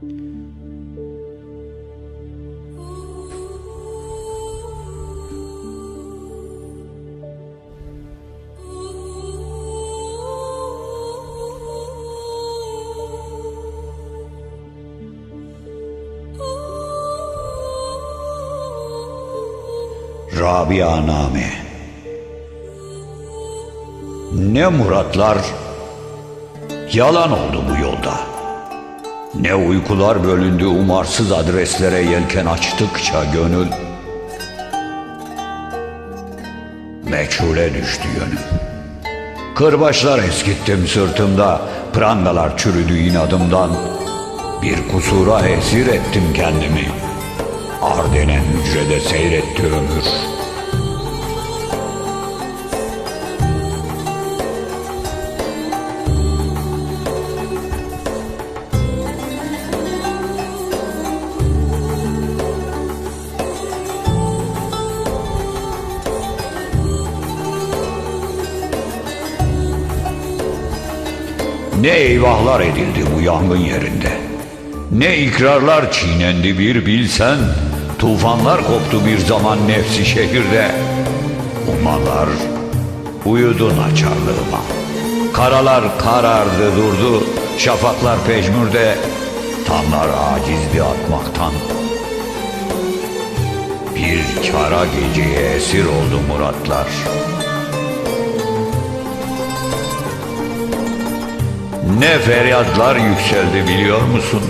Rabia Name Ne muratlar yalan oldu bu yolda. Ne uykular bölündü umarsız adreslere yelken açtıkça gönül. Meçhule düştü yönüm. Kırbaçlar eskittim sırtımda, prangalar çürüdü inadımdan. Bir kusura esir ettim kendimi. Ar denen hücrede seyretti ömür. Ne eyvahlar edildi bu yangın yerinde. Ne ikrarlar çiğnendi bir bilsen. Tufanlar koptu bir zaman nefsi şehirde. Umalar uyudu naçarlığıma. Karalar karardı durdu. Şafaklar pejmürde. Tamlar acizdi atmaktan. Bir kara geceye esir oldu muratlar. Ne feryatlar yükseldi biliyor musun?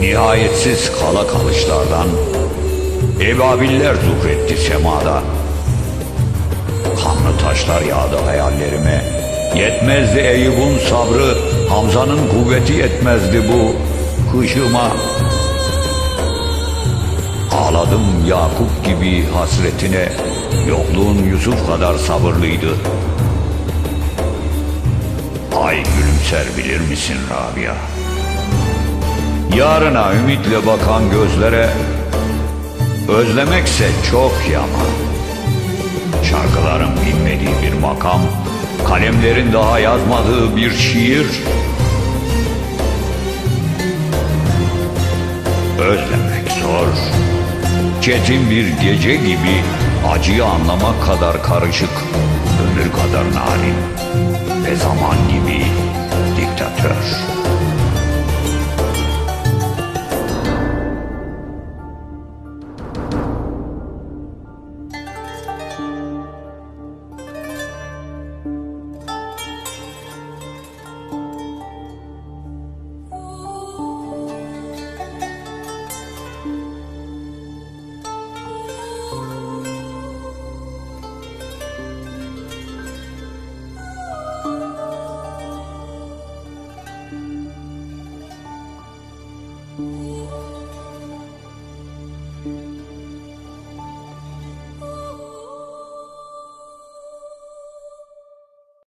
Nihayetsiz kala kalışlardan Ebabiller zuhretti semada Kanlı taşlar yağdı hayallerime Yetmezdi Eyüp'ün sabrı Hamza'nın kuvveti yetmezdi bu hışıma Ağladım Yakup gibi hasretine Yokluğun Yusuf kadar sabırlıydı. Ay gülümser bilir misin Rabia? Yarına ümitle bakan gözlere Özlemekse çok yaman. Şarkıların bilmediği bir makam Kalemlerin daha yazmadığı bir şiir. Özlemek zor. Çetin bir gece gibi Acıyı anlamak kadar karışık. Ömür kadar narin Ve zaman gibi diktatör